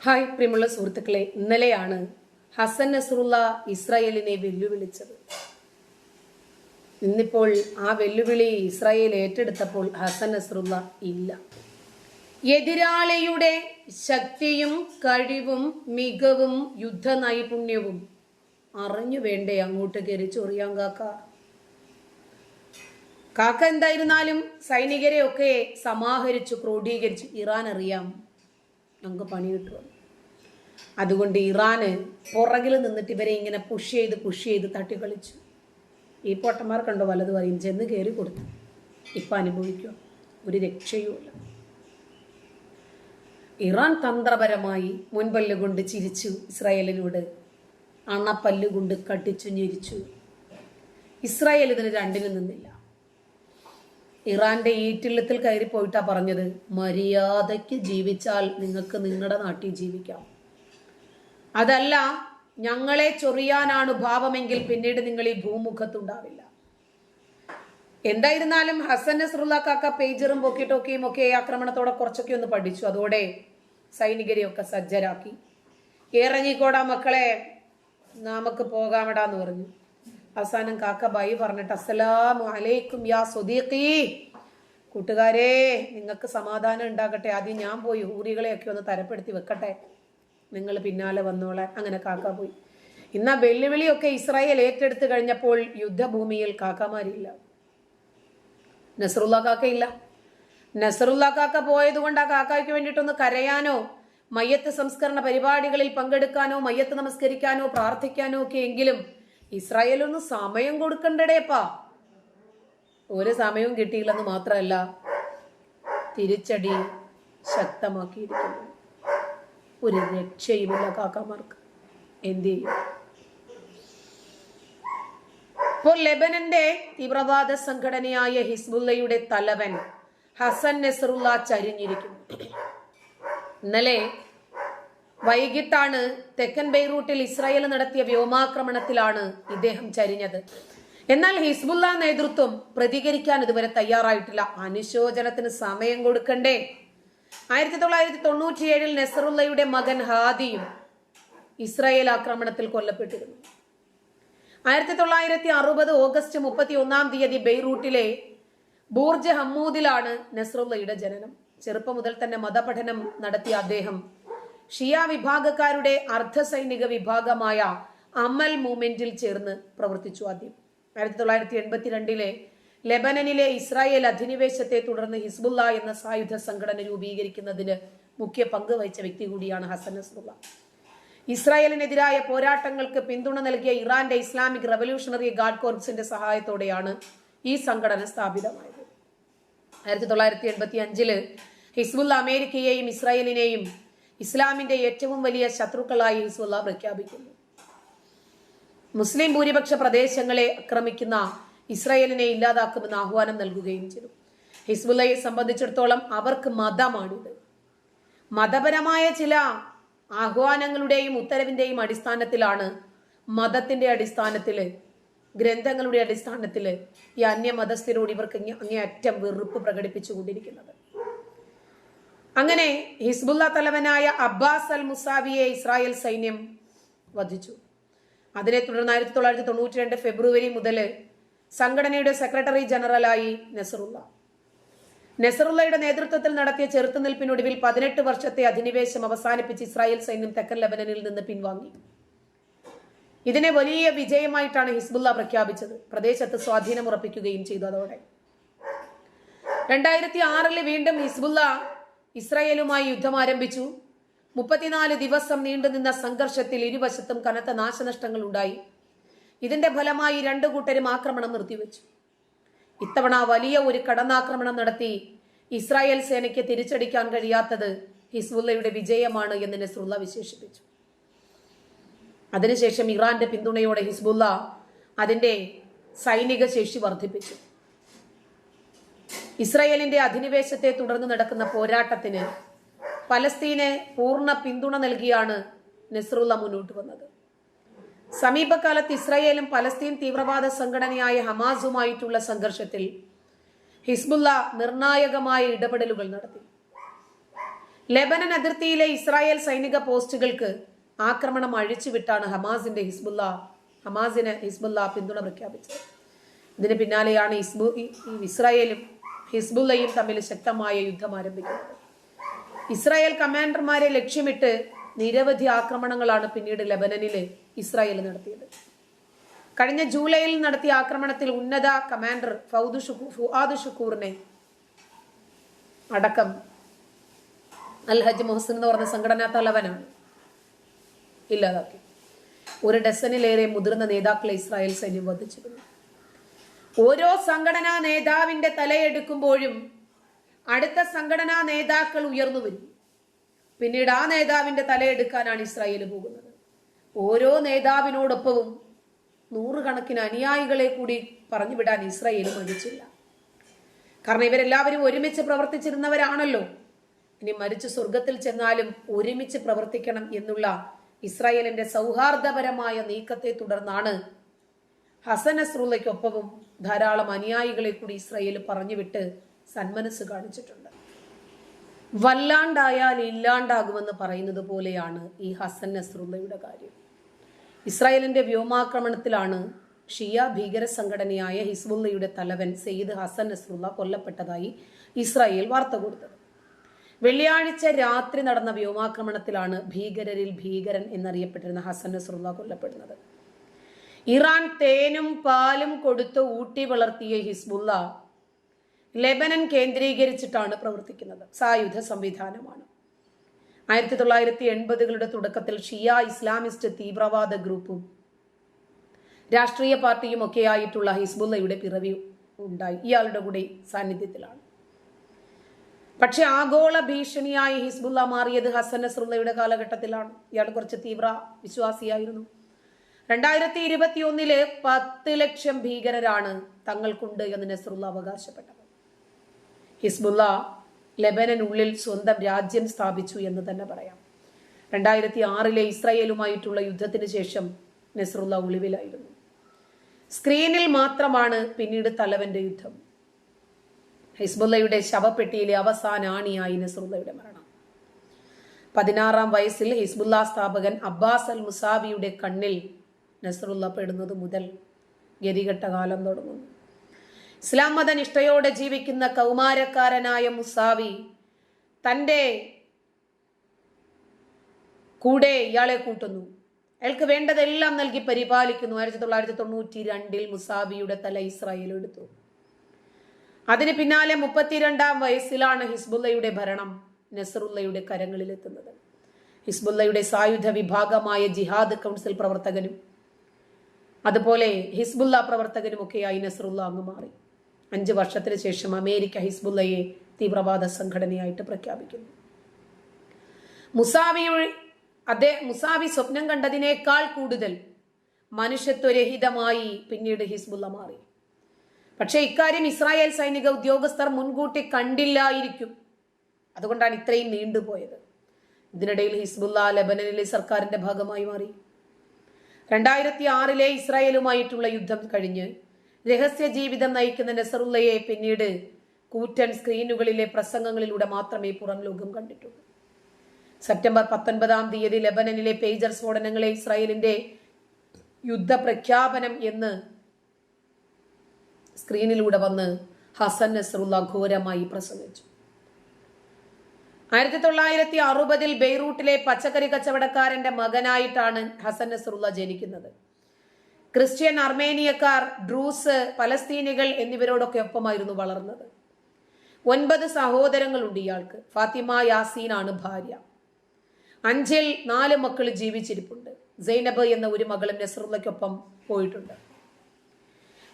Hi പ്രിയമുള്ള സുഹൃത്തുക്കളെ ഇന്നലെയാണ് ഹസൻ നസറുള്ള ഇസ്രായേലിനെ വെല്ലുവിളിച്ചത്. ഇന്നിപ്പോൾ ആ വെല്ലുവിളി ഇസ്രായേൽ ഏറ്റെടുത്തപ്പോൾ ഹസൻ നസറുള്ള ഇല്ല. എതിരാളിയുടെ ശക്തിയും കഴിവും മികവും യുദ്ധ നൈപുണ്യവും അറിഞ്ഞു വേണ്ടേ അങ്ങോട്ട് കയറി കാക്ക? കാക്ക എന്തായിരുന്നാലും സൈനികരെ ഒക്കെ സമാഹരിച്ചു ക്രോഡീകരിച്ചു. ഇറാൻ അറിയാം. ഞങ്ങൾക്ക് പണി കിട്ടുമെന്ന് അതുകൊണ്ട് ഇറാന് പുറകിൽ നിന്നിട്ട് ഇവരെ ഇങ്ങനെ പുഷ് ചെയ്ത് പുഷ് ചെയ്ത് തട്ടിക്കളിച്ചു. ഈ പൊട്ടന്മാർ കണ്ടോ വലത് പറയും ചെന്ന് കയറി കൊടുത്തു. ഇപ്പം അനുഭവിക്കുക ഒരു രക്ഷയുമില്ല ഇറാൻ തന്ത്രപരമായി മുൻപല്ല് കൊണ്ട് ചിരിച്ചു ഇസ്രായേലിനോട് അണപ്പല്ല് കൊണ്ട് കട്ടിച്ചു ഞെരിച്ചു. ഇസ്രായേൽ ഇതിന് രണ്ടിനും നിന്നില്ല. ഇറാന്റെ ഈറ്റില്ലത്തിൽ കയറി പോയിട്ടാ പറഞ്ഞത്. മര്യാദയ്ക്ക് ജീവിച്ചാൽ നിങ്ങൾക്ക് നിങ്ങളുടെ നാട്ടിൽ ജീവിക്കാം. അതല്ല ഞങ്ങളെ ചൊറിയാനാണ് ഭാവമെങ്കിൽ പിന്നീട് നിങ്ങൾ ഈ ഭൂമുഖത്തുണ്ടാവില്ല. എന്തായിരുന്നാലും ഹസൻ നസ്രുല്ല കാക്ക പേജറും പൊക്കിട്ടൊക്കെയും ഒക്കെ ഈ ആക്രമണത്തോടെ കുറച്ചൊക്കെ ഒന്ന് പഠിച്ചു. അതോടെ സൈനികരെയൊക്കെ സജ്ജരാക്കി. ഇറങ്ങിക്കോടാ മക്കളെ നമുക്ക് പോകാമെടാന്ന് പറഞ്ഞു. അവസാനം കാക്ക ബൈ പറഞ്ഞിട്ട് അസ്സലാമു അലൈക്കും യാ സ്വദീഖി കൂട്ടുകാരെ നിങ്ങൾക്ക് സമാധാനം ഉണ്ടാകട്ടെ. ആദ്യം ഞാൻ പോയി ഹൂറികളെയൊക്കെ ഒന്ന് തരപ്പെടുത്തി വെക്കട്ടെ. നിങ്ങൾ പിന്നാലെ വന്നോളെ. അങ്ങനെ കാക്ക പോയി. ഇന്ന് ആ വെല്ലുവിളിയൊക്കെ ഇസ്രായേൽ ഏറ്റെടുത്ത് കഴിഞ്ഞപ്പോൾ യുദ്ധഭൂമിയിൽ കാക്കമാരില്ല. നസറുല്ല കാക്കയില്ല. നസറുല്ല കാക്ക പോയത് കൊണ്ട് ആ കാക്കയ്ക്ക് വേണ്ടിയിട്ടൊന്ന് കരയാനോ മയ്യത്ത് സംസ്കരണ പരിപാടികളിൽ പങ്കെടുക്കാനോ മയ്യത്ത് നമസ്കരിക്കാനോ പ്രാർത്ഥിക്കാനോ ഒക്കെ എങ്കിലും ഇസ്രായേലൊന്ന് സമയം കൊടുക്കണ്ടടേപ്പാ. ഒരു സമയവും കിട്ടിയില്ലെന്ന് മാത്രമല്ല തിരിച്ചടി ശക്തമാക്കിയിരിക്കുന്നു. ഒരു രക്ഷയുമില്ല കാക്കാമാർക്ക്. എന്ത് ചെയ്യും? ഇപ്പോൾ ലെബനന്റെ തീവ്രവാദ സംഘടനയായ ഹിസ്ബുല്ലയുടെ തലവൻ ഹസൻ നെസറുല്ല ചരിഞ്ഞിരിക്കുന്നു. ഇന്നലെ വൈകിട്ടാണ് തെക്കൻ ബെയ്റൂട്ടിൽ ഇസ്രായേൽ നടത്തിയ വ്യോമാക്രമണത്തിലാണ് ഇദ്ദേഹം ചരിഞ്ഞത്. എന്നാൽ ഹിസ്ബുല്ല നേതൃത്വം പ്രതികരിക്കാൻ ഇതുവരെ തയ്യാറായിട്ടില്ല. അനുശോചനത്തിന് സമയം കൊടുക്കണ്ടേ? ആയിരത്തി തൊള്ളായിരത്തി തൊണ്ണൂറ്റിയേഴിൽ നെസറുല്ലയുടെ മകൻ ഹാദിയും ഇസ്രായേൽ ആക്രമണത്തിൽ കൊല്ലപ്പെട്ടിരുന്നു. ആയിരത്തി തൊള്ളായിരത്തി അറുപത് ഓഗസ്റ്റ് മുപ്പത്തി ഒന്നാം തീയതി ബെയ്റൂട്ടിലെ ബൂർജ് ഹമ്മൂദിലാണ് നെസറുല്ലയുടെ ജനനം. ചെറുപ്പം മുതൽ തന്നെ മതപഠനം നടത്തിയ അദ്ദേഹം ഷിയ വിഭാഗക്കാരുടെ അർദ്ധസൈനിക വിഭാഗമായ അമൽ മൂവ്മെന്റിൽ ചേർന്ന് പ്രവർത്തിച്ചു ആദ്യം. ആയിരത്തി തൊള്ളായിരത്തി എൺപത്തിരണ്ടിലെ ലെബനനിലെ ഇസ്രായേൽ അധിനിവേശത്തെ തുടർന്ന് ഹിസ്ബുല്ല എന്ന സായുധ സംഘടന രൂപീകരിക്കുന്നതിന് മുഖ്യ പങ്ക് വഹിച്ച വ്യക്തി കൂടിയാണ് ഹസൻ നസ്രുള്ള ഇസ്രായേലിനെതിരായ പോരാട്ടങ്ങൾക്ക് പിന്തുണ നൽകിയ ഇറാന്റെ ഇസ്ലാമിക് റവല്യൂഷണറി ഗാർഡ് കോർപ്സിന്റെ സഹായത്തോടെയാണ് ഈ സംഘടന സ്ഥാപിതമായത്. ആയിരത്തി തൊള്ളായിരത്തി എൺപത്തി അഞ്ചിൽ ഹിസ്ബുല്ല അമേരിക്കയെയും ഇസ്രായേലിനെയും ഇസ്ലാമിന്റെ ഏറ്റവും വലിയ ശത്രുക്കളായി ഹിസ്ബുല്ല പ്രഖ്യാപിക്കുന്നു. മുസ്ലിം ഭൂരിപക്ഷ പ്രദേശങ്ങളെ ആക്രമിക്കുന്ന ഇസ്രായേലിനെ ഇല്ലാതാക്കുമെന്ന് ആഹ്വാനം നൽകുകയും ചെയ്തു. ഹിസ്ബുല്ലയെ സംബന്ധിച്ചിടത്തോളം അവർക്ക് മതമാണിത്. മതപരമായ ചില ആഹ്വാനങ്ങളുടെയും ഉത്തരവിന്റെയും അടിസ്ഥാനത്തിലാണ് മതത്തിന്റെ അടിസ്ഥാനത്തിൽ ഗ്രന്ഥങ്ങളുടെ അടിസ്ഥാനത്തിൽ ഈ അന്യമതസ്ഥരോട് ഇവർക്ക് അങ്ങേയറ്റം വെറുപ്പ് പ്രകടിപ്പിച്ചുകൊണ്ടിരിക്കുന്നത്. അങ്ങനെ ഹിസ്ബുല്ല തലവനായ അബ്ബാസ് അൽ മുസാവിയെ ഇസ്രായേൽ സൈന്യം വധിച്ചു. അതിനെ തുടർന്ന് ആയിരത്തി തൊള്ളായിരത്തി തൊണ്ണൂറ്റി രണ്ട് ഫെബ്രുവരി മുതൽ സംഘടനയുടെ സെക്രട്ടറി ജനറലായി നെസറുള്ള. നെസറുള്ളയുടെ നേതൃത്വത്തിൽ നടത്തിയ ചെറുത്തുനിൽപ്പിനൊടുവിൽ പതിനെട്ട് വർഷത്തെ അധിനിവേശം അവസാനിപ്പിച്ച് ഇസ്രായേൽ സൈന്യം തെക്കൻ ലബനനിൽ നിന്ന് പിൻവാങ്ങി. ഇതിനെ വലിയ വിജയമായിട്ടാണ് ഹിസ്ബുല്ല പ്രഖ്യാപിച്ചത്. പ്രദേശത്ത് സ്വാധീനം ഉറപ്പിക്കുകയും ചെയ്തു അതോടെ. രണ്ടായിരത്തി ആറിൽ വീണ്ടും ഹിസ്ബുല്ല ഇസ്രായേലുമായി യുദ്ധം ആരംഭിച്ചു. മുപ്പത്തിനാല് ദിവസം നീണ്ടുനിന്ന സംഘർഷത്തിൽ ഇരുവശത്തും കനത്ത നാശനഷ്ടങ്ങൾ ഉണ്ടായി. ഇതിന്റെ ഫലമായി രണ്ടു കൂട്ടരും ആക്രമണം നിർത്തിവെച്ചു. ഇത്തവണ വലിയ ഒരു കടന്നാക്രമണം നടത്തി ഇസ്രായേൽ സേനയ്ക്ക് തിരിച്ചടിക്കാൻ കഴിയാത്തത് ഹിസ്ബുല്ലയുടെ വിജയമാണ് എന്ന് നസ്രുല്ല വിശേഷിപ്പിച്ചു. അതിനുശേഷം ഇറാന്റെ പിന്തുണയോടെ ഹിസ്ബുല്ല അതിന്റെ സൈനിക ശേഷി വർദ്ധിപ്പിച്ചു. ഇസ്രായേലിന്റെ അധിനിവേശത്തെ തുടർന്ന് നടക്കുന്ന പോരാട്ടത്തിന് പലസ്തീന് പൂർണ പിന്തുണ നൽകിയാണ് നെസ്രുല്ല മുന്നോട്ട് വന്നത്. സമീപകാലത്ത് ഇസ്രായേലും പലസ്തീൻ തീവ്രവാദ സംഘടനയായ ഹമാസുമായിട്ടുള്ള സംഘർഷത്തിൽ ഹിസ്ബുല്ല നിർണായകമായ ഇടപെടലുകൾ നടത്തി. ലെബനൻ അതിർത്തിയിലെ ഇസ്രായേൽ സൈനിക പോസ്റ്റുകൾക്ക് ആക്രമണം അഴിച്ചുവിട്ടാണ് ഹമാസിന്റെ ഹിസ്ബുല്ല ഹമാസിന് ഹിസ്ബുല്ല പിന്തുണ പ്രഖ്യാപിച്ചത്. ഇതിന് പിന്നാലെയാണ് ഇസ്ബു ഇസ്രായേലും ഹിസ്ബുല്ലയും തമ്മിൽ ശക്തമായ യുദ്ധം ആരംഭിക്കുന്നത്. ഇസ്രായേൽ കമാൻഡർമാരെ ലക്ഷ്യമിട്ട് നിരവധി ആക്രമണങ്ങളാണ് പിന്നീട് ലെബനനിൽ ഇസ്രായേൽ നടത്തിയത്. കഴിഞ്ഞ ജൂലൈയിൽ നടത്തിയ ആക്രമണത്തിൽ ഉന്നത കമാൻഡർ ഫൗദു ഫുആദ് ഷുക്കൂറിനെ അടക്കം അൽ ഹജ് മുഹസിൻ എന്ന് പറഞ്ഞ സംഘടനാ തലവനാണ് ഇല്ലാതാക്കി. ഒരു ഡസനിലേറെ മുതിർന്ന നേതാക്കളെ ഇസ്രായേൽ സൈന്യം വധിച്ചിരുന്നു. ഓരോ സംഘടനാ നേതാവിന്റെ തലയെടുക്കുമ്പോഴും അടുത്ത സംഘടനാ നേതാക്കൾ ഉയർന്നു വരും. പിന്നീട് ആ നേതാവിന്റെ തലയെടുക്കാനാണ് ഇസ്രായേൽ പോകുന്നത്. ഓരോ നേതാവിനോടൊപ്പവും നൂറുകണക്കിന് അനുയായികളെ കൂടി പറഞ്ഞു വിടാൻ ഇസ്രായേൽ മടിച്ചില്ല. കാരണം ഇവരെല്ലാവരും ഒരുമിച്ച് പ്രവർത്തിച്ചിരുന്നവരാണല്ലോ. ഇനി മരിച്ച് സ്വർഗത്തിൽ ചെന്നാലും ഒരുമിച്ച് പ്രവർത്തിക്കണം എന്നുള്ള ഇസ്രായേലിന്റെ സൗഹാർദ്ദപരമായ നീക്കത്തെ തുടർന്നാണ് ഹസൻ നസ്രുള്ളയ്ക്കൊപ്പവും ധാരാളം അനുയായികളെ കൂടി ഇസ്രായേൽ പറഞ്ഞുവിട്ട് സന്മനസ് കാണിച്ചിട്ടുണ്ട്. വല്ലാണ്ടായാൽ ഇല്ലാണ്ടാകുമെന്ന് പറയുന്നത് പോലെയാണ് ഈ ഹസൻ നസ്രുള്ളയുടെ കാര്യം. ഇസ്രായേലിന്റെ വ്യോമാക്രമണത്തിലാണ് ഷിയ ഭീകര സംഘടനയായ ഹിസ്ബുള്ളയുടെ തലവൻ സെയ്ദ് ഹസൻ നസ്രുള്ള കൊല്ലപ്പെട്ടതായി ഇസ്രായേൽ വാർത്ത കൊടുത്തത്. വെള്ളിയാഴ്ച രാത്രി നടന്ന വ്യോമാക്രമണത്തിലാണ് ഭീകരരിൽ ഭീകരൻ എന്നറിയപ്പെട്ടിരുന്ന ഹസൻ നസ്രുള്ള കൊല്ലപ്പെടുന്നത്. ഇറാൻ തേനും പാലും കൊടുത്ത് ഊട്ടി വളർത്തിയ ഹിസ്ബുള്ള ലെബനൻ കേന്ദ്രീകരിച്ചിട്ടാണ് പ്രവർത്തിക്കുന്നത്. സായുധ സംവിധാനമാണ്. ആയിരത്തി തൊള്ളായിരത്തി എൺപതുകളുടെ തുടക്കത്തിൽ ഷിയ ഇസ്ലാമിസ്റ്റ് തീവ്രവാദ ഗ്രൂപ്പും രാഷ്ട്രീയ പാർട്ടിയും ഒക്കെ ആയിട്ടുള്ള ഹിസ്ബുള്ളയുടെ പിറവി ഉണ്ടായി. ഇയാളുടെ കൂടെ സാന്നിധ്യത്തിലാണ്. പക്ഷെ ആഗോള ഭീഷണിയായി ഹിസ്ബുല്ല മാറിയത് ഹസൻ നസ്രുള്ളയുടെ കാലഘട്ടത്തിലാണ്. ഇയാൾ കുറച്ച് തീവ്ര വിശ്വാസിയായിരുന്നു. രണ്ടായിരത്തി ഇരുപത്തി ഒന്നിൽ പത്ത് ലക്ഷം ഭീകരരാണ് തങ്ങൾക്കുണ്ട് എന്ന് നസ്രുള്ള അവകാശപ്പെട്ടത്. ഹിസ്ബുള്ള ലെബനനുള്ളിൽ സ്വന്തം രാജ്യം സ്ഥാപിച്ചു എന്ന് തന്നെ പറയാം. രണ്ടായിരത്തി ആറിലെ ഇസ്രായേലുമായിട്ടുള്ള യുദ്ധത്തിന് ശേഷം നെസ്രുല്ല ഒളിവിലായിരുന്നു. സ്ക്രീനിൽ മാത്രമാണ് പിന്നീട് തലവന്റെ യുദ്ധം. ഹിസ്ബുല്ലയുടെ ശവപ്പെട്ടിയിലെ അവസാന ആണിയായി നെസ്രുല്ലയുടെ മരണം. പതിനാറാം വയസ്സിൽ ഹിസ്ബുല്ല സ്ഥാപകൻ അബ്ബാസ് അൽ മുസാബിയുടെ കണ്ണിൽ നെസ്രുല്ല പെടുന്നത് മുതൽ ഗതികെട്ട കാലം തുടങ്ങുന്നു. ഇസ്ലാം മത നിഷ്ഠയോടെ ജീവിക്കുന്ന കൗമാരക്കാരനായ മുസാവി തന്റെ കൂടെ ഇയാളെ കൂട്ടുന്നു. അയാൾക്ക് വേണ്ടതെല്ലാം നൽകി പരിപാലിക്കുന്നു. ആയിരത്തി തൊള്ളായിരത്തി തൊണ്ണൂറ്റി രണ്ടിൽ മുസാബിയുടെ തല ഇസ്രായേൽ എടുത്തു. അതിന് പിന്നാലെ മുപ്പത്തിരണ്ടാം വയസ്സിലാണ് ഹിസ്ബുല്ലയുടെ ഭരണം നസറുല്ലയുടെ കരങ്ങളിലെത്തുന്നത് ഹിസ്ബുല്ലയുടെ സായുധ വിഭാഗമായ ജിഹാദ് കൗൺസിൽ പ്രവർത്തകനും അതുപോലെ ഹിസ്ബുള്ള പ്രവർത്തകനുമൊക്കെയായി നസറുല്ല അങ്ങ് മാറി. അഞ്ച് വർഷത്തിന് ശേഷം അമേരിക്ക ഹിസ്ബുല്ലയെ തീവ്രവാദ സംഘടനയായിട്ട് പ്രഖ്യാപിക്കുന്നു. മുസാവി അദ്ദേഹം മുസാവി സ്വപ്നം കണ്ടതിനേക്കാൾ കൂടുതൽ മനുഷ്യത്വരഹിതമായി പിന്നീട് ഹിസ്ബുല്ല മാറി. പക്ഷേ ഇക്കാര്യം ഇസ്രായേൽ സൈനിക ഉദ്യോഗസ്ഥർ മുൻകൂട്ടി കണ്ടില്ലായിരിക്കും. അതുകൊണ്ടാണ് ഇത്രയും നീണ്ടുപോയത്. ഇതിനിടയിൽ ഹിസ്ബുല്ല ലെബനനിലെ സർക്കാരിന്റെ ഭാഗമായി മാറി. രണ്ടായിരത്തി ആറിലെ ഇസ്രായേലുമായിട്ടുള്ള യുദ്ധം കഴിഞ്ഞ് രഹസ്യ ജീവിതം നയിക്കുന്ന നെസറുള്ളയെ പിന്നീട് കൂറ്റൻ സ്ക്രീനുകളിലെ പ്രസംഗങ്ങളിലൂടെ മാത്രമേ പുറം ലോകം കണ്ടിട്ടുള്ളൂ. സെപ്റ്റംബർ പത്തൊൻപതാം തീയതി ലെബനനിലെ പേജർ സ്ഫോടനങ്ങളെ ഇസ്രായേലിന്റെ യുദ്ധപ്രഖ്യാപനം എന്ന് സ്ക്രീനിലൂടെ വന്ന് ഹസൻ നസറുല്ല ഘോരമായി പ്രസംഗിച്ചു. ആയിരത്തി തൊള്ളായിരത്തി അറുപതിൽ ബെയ്റൂട്ടിലെ പച്ചക്കറി കച്ചവടക്കാരന്റെ മകനായിട്ടാണ് ഹസൻ നസറുല്ല ജനിക്കുന്നത്. ക്രിസ്ത്യൻ അർമേനിയക്കാർ ഡ്രൂസ് പലസ്തീനികൾ എന്നിവരോടൊക്കെ ഒപ്പമായിരുന്നു വളർന്നത്. ഒൻപത് സഹോദരങ്ങളുണ്ട് ഇയാൾക്ക്. ഫാത്തിമ യാസീനാണ് ഭാര്യ. അഞ്ചിൽ നാല് മക്കൾ ജീവിച്ചിരിപ്പുണ്ട്. സൈനബ് എന്ന ഒരു മകളും നസറുള്ളയ്ക്കൊപ്പം പോയിട്ടുണ്ട്.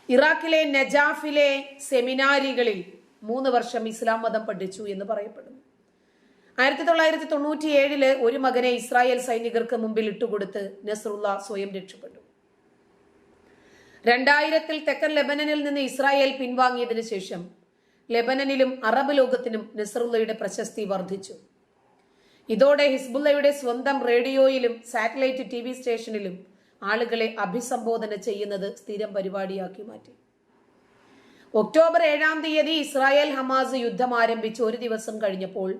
ഇറാഖിലെ നജാഫിലെ സെമിനാരികളിൽ മൂന്ന് വർഷം ഇസ്ലാം മതം പഠിച്ചു എന്ന് പറയപ്പെടുന്നു. ആയിരത്തി തൊള്ളായിരത്തി തൊണ്ണൂറ്റി ഏഴിൽ ഒരു മകനെ ഇസ്രായേൽ സൈനികർക്ക് മുമ്പിൽ ഇട്ടുകൊടുത്ത് നസറുള്ള സ്വയം രക്ഷപ്പെട്ടു. രണ്ടായിരത്തിൽ തെക്കൻ ലെബനനിൽ നിന്ന് ഇസ്രായേൽ പിൻവാങ്ങിയതിനു ശേഷം ലെബനനിലും അറബ് ലോകത്തിനും നസറുള്ളയുടെ പ്രശസ്തി വർദ്ധിച്ചു. ഇതോടെ ഹിസ്ബുള്ളയുടെ സ്വന്തം റേഡിയോയിലും സാറ്റലൈറ്റ് ടി വി സ്റ്റേഷനിലും ആളുകളെ അഭിസംബോധന ചെയ്യുന്നത് സ്ഥിരം പരിപാടിയാക്കി മാറ്റി. ഒക്ടോബർ ഏഴാം തീയതി ഇസ്രായേൽ ഹമാസ് യുദ്ധം ആരംഭിച്ച് ഒരു ദിവസം കഴിഞ്ഞപ്പോൾ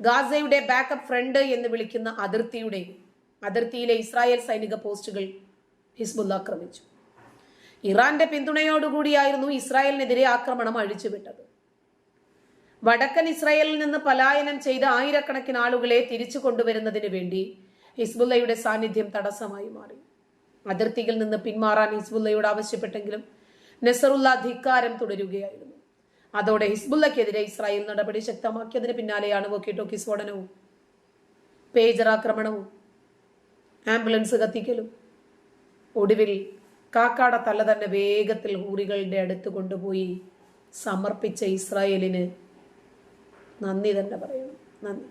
ഗാസയുടെ ബാക്കപ്പ് ഫ്രണ്ട് എന്ന് വിളിക്കുന്ന അതിർത്തിയുടെ അതിർത്തിയിലെ ഇസ്രായേൽ സൈനിക പോസ്റ്റുകൾ ഹിസ്ബുല്ല ആക്രമിച്ചു. ഇറാന്റെ പിന്തുണയോടുകൂടിയായിരുന്നു ഇസ്രായേലിനെതിരെ ആക്രമണം അഴിച്ചുവിട്ടത്. വടക്കൻ ഇസ്രായേലിൽ നിന്ന് പലായനം ചെയ്ത ആയിരക്കണക്കിന് ആളുകളെ തിരിച്ചു കൊണ്ടുവരുന്നതിന് വേണ്ടി ഹിസ്ബുല്ലയുടെ സാന്നിധ്യം തടസ്സമായി മാറി. അതിർത്തിയിൽ നിന്ന് പിന്മാറാൻ ഹിസ്ബുല്ലയോട് ആവശ്യപ്പെട്ടെങ്കിലും നെസറുല്ല ധിക്കാരം തുടരുകയായിരുന്നു. അതോടെ ഹിസ്ബുല്ലക്കെതിരെ ഇസ്രായേൽ നടപടി ശക്തമാക്കിയതിന് പിന്നാലെയാണ് വോക്കി ടോക്കി സ്ഫോടനവും പേജർ ആക്രമണവും ആംബുലൻസ് കത്തിക്കലും ഒടുവിൽ കാക്കാട തല തന്നെ വേഗത്തിൽ ഹൂറികളുടെ അടുത്ത് കൊണ്ടുപോയി സമർപ്പിച്ച ഇസ്രായേലിന് നന്ദി തന്നെ പറയുന്നു. നന്ദി.